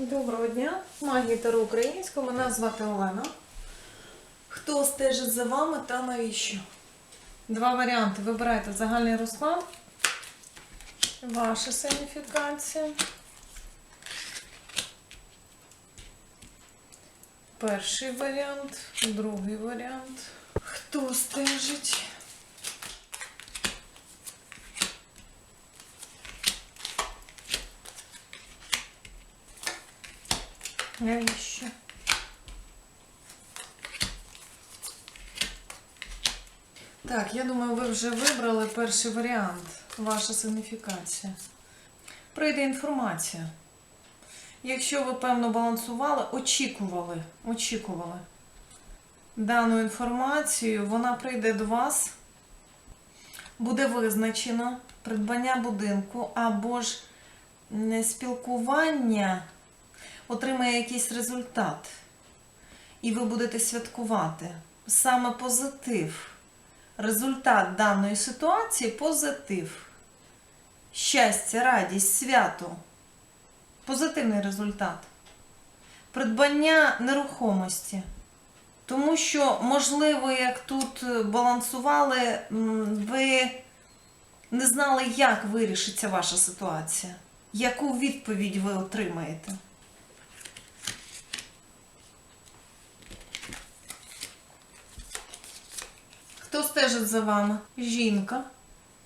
Доброго дня, магія Таро українського. Мене звати Олена. Хто стежить за вами та навіщо? Два варіанти. Вибирайте загальний розклад, ваша сигніфікація. Перший варіант, другий варіант. Хто стежить? Навіщо? Так, я думаю, ви вже вибрали перший варіант. Ваша сигніфікація. Прийде інформація. Якщо ви певно балансували, очікували, очікували дану інформацію, вона прийде до вас, буде визначено придбання будинку або ж спілкування отримає якийсь результат, і ви будете святкувати. Саме позитив. Результат даної ситуації позитив. Щастя, радість, свято. Позитивний результат. Придбання нерухомості. Тому що, можливо, як тут балансували, ви не знали, як вирішиться ваша ситуація, яку відповідь ви отримаєте. Хто стежить за вами? Жінка.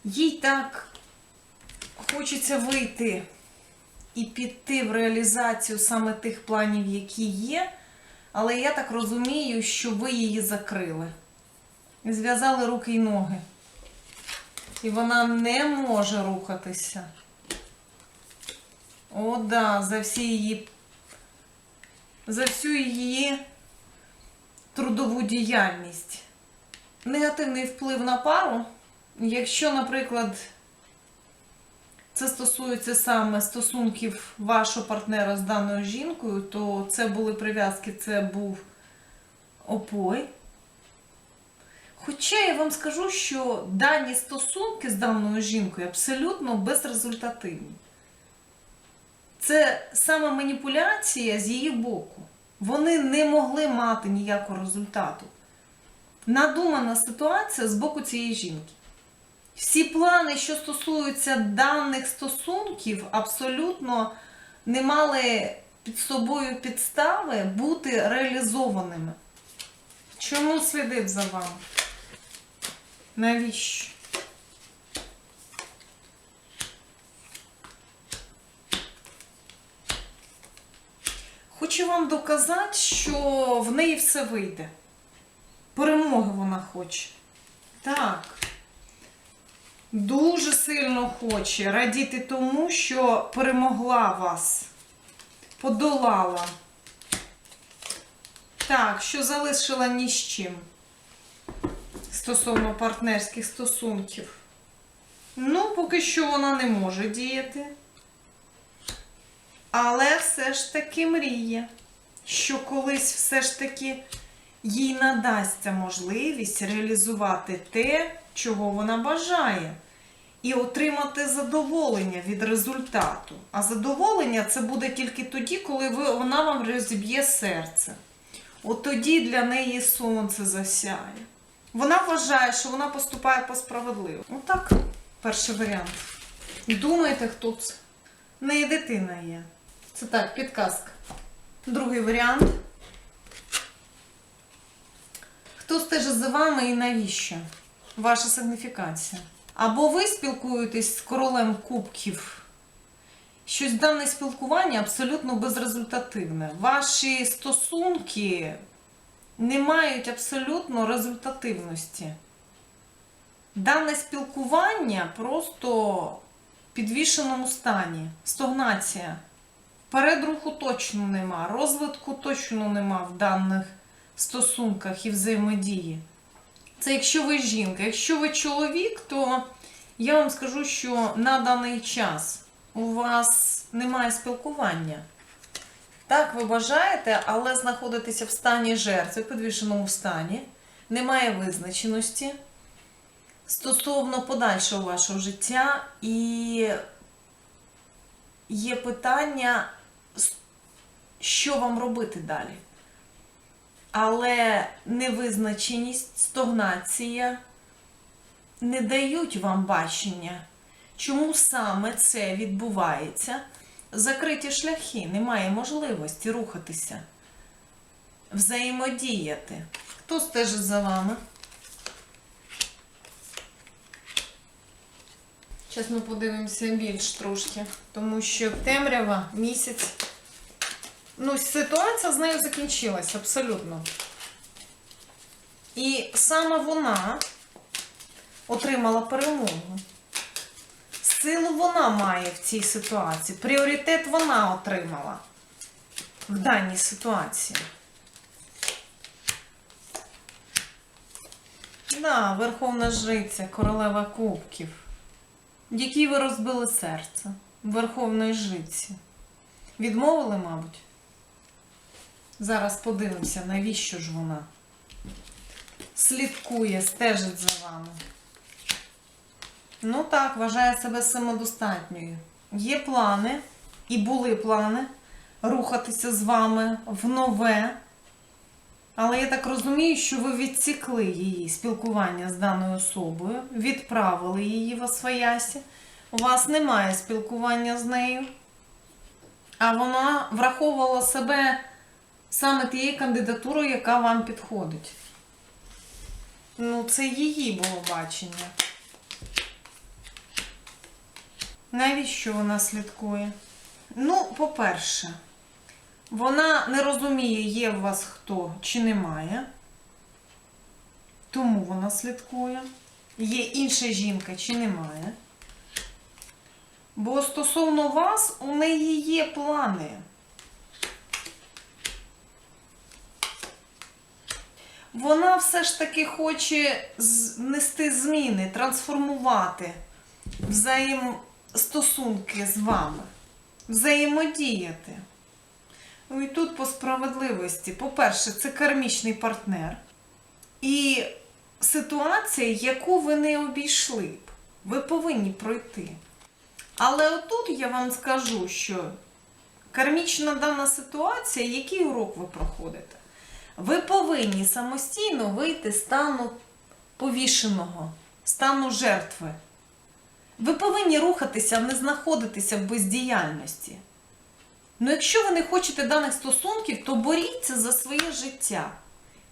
Їй так хочеться вийти і піти в реалізацію саме тих планів, які є. Але я так розумію, що ви її закрили. Зв'язали руки й ноги. І вона не може рухатися. О, да, за всі її. За всю її трудову діяльність негативний вплив на пару. Якщо, наприклад, це стосується саме стосунків вашого партнера з даною жінкою, то це були прив'язки, це був опой. Хоча я вам скажу, що дані стосунки з даною жінкою абсолютно безрезультативні. Це саме маніпуляція з її боку. Вони не могли мати ніякого результату надумана ситуація з боку цієї жінки. Всі плани, що стосуються даних стосунків, абсолютно не мали під собою підстави бути реалізованими. Чому слідив за вами? Навіщо? Хочу вам доказати, що в неї все вийде. Перемоги вона хоче. Так. Дуже сильно хоче радіти тому, що перемогла вас. Подолала. Так, що залишила ні з чим. Стосовно партнерських стосунків. Ну, поки що вона не може діяти. Але все ж таки мріє, що колись все ж таки їй надасться можливість реалізувати те, чого вона бажає, і отримати задоволення від результату. А задоволення це буде тільки тоді, коли ви, вона вам розіб'є серце. От тоді для неї сонце засяє. Вона вважає, що вона поступає по справедливо. Отак, перший варіант. Думаєте, хто це? В неї дитина є. Це так, підказка. Другий варіант. Хто стежить за вами і навіщо? Ваша сигніфікація. Або ви спілкуєтесь з королем кубків. Щось дане спілкування абсолютно безрезультативне. Ваші стосунки не мають абсолютно результативності. Дане спілкування просто в підвішеному стані. Стогнація. Вперед руху точно нема, розвитку точно нема в даних стосунках і взаємодії. Це якщо ви жінка. Якщо ви чоловік, то я вам скажу, що на даний час у вас немає спілкування. Так, ви бажаєте, але знаходитеся в стані жертви, в підвішеному стані, немає визначеності стосовно подальшого вашого життя, і є питання що вам робити далі. Але невизначеність, стогнація не дають вам бачення, чому саме це відбувається. Закриті шляхи, немає можливості рухатися, взаємодіяти. Хто стежить за вами? Зараз ми подивимося більш трошки, тому що темрява місяць. Ну, ситуація з нею закінчилась абсолютно. І саме вона отримала перемогу. Силу вона має в цій ситуації. Пріоритет вона отримала в даній ситуації. Да, Верховна Жриця, королева кубків. Якій ви розбили серце Верховної Жриці. Відмовили, мабуть? Зараз подивимося, навіщо ж вона слідкує, стежить за вами. Ну так, вважає себе самодостатньою. Є плани, і були плани рухатися з вами в нове. Але я так розумію, що ви відсікли її спілкування з даною особою, відправили її в Освоясі. У вас немає спілкування з нею, а вона враховувала себе саме тією кандидатурою, яка вам підходить. Ну, це її було бачення. Навіщо вона слідкує? Ну, по-перше, вона не розуміє, є в вас хто чи немає. Тому вона слідкує. Є інша жінка чи немає. Бо стосовно вас у неї є плани. Вона все ж таки хоче внести зміни, трансформувати взаємостосунки з вами, взаємодіяти. Ну і тут по справедливості. По-перше, це кармічний партнер. І ситуація, яку ви не обійшли б. Ви повинні пройти. Але отут я вам скажу, що кармічна дана ситуація, який урок ви проходите? Ви повинні самостійно вийти з стану повішеного, стану жертви. Ви повинні рухатися, а не знаходитися в бездіяльності. Ну, якщо ви не хочете даних стосунків, то боріться за своє життя.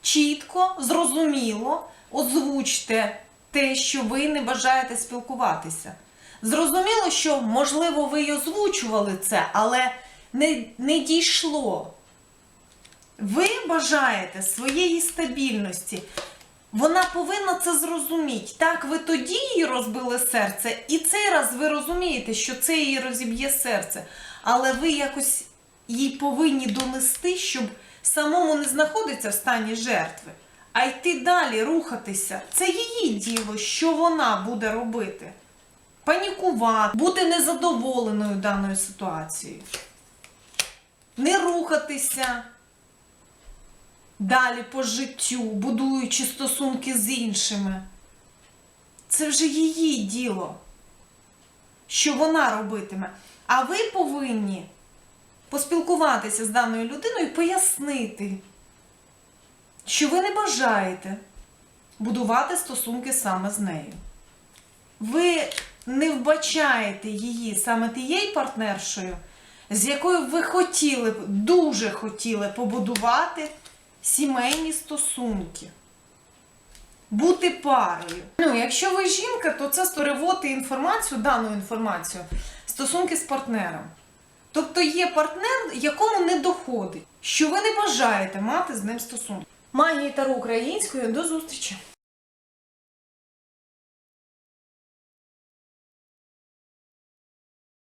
Чітко, зрозуміло, озвучте те, що ви не бажаєте спілкуватися. Зрозуміло, що, можливо, ви й озвучували це, але не, не дійшло. Ви бажаєте своєї стабільності. Вона повинна це зрозуміти. Так, ви тоді їй розбили серце, і цей раз ви розумієте, що це її розіб'є серце. Але ви якось їй повинні донести, щоб самому не знаходитися в стані жертви, а йти далі, рухатися. Це її діло, що вона буде робити. Панікувати, бути незадоволеною даною ситуацією. Не рухатися далі по життю, будуючи стосунки з іншими. Це вже її діло, що вона робитиме. А ви повинні поспілкуватися з даною людиною і пояснити, що ви не бажаєте будувати стосунки саме з нею. Ви не вбачаєте її саме тією партнершою, з якою ви хотіли б, дуже хотіли побудувати сімейні стосунки. Бути парою. Ну, якщо ви жінка, то це сторевоти інформацію, дану інформацію, стосунки з партнером. Тобто є партнер, якому не доходить, що ви не бажаєте мати з ним стосунки. Магії Таро українською до зустрічі!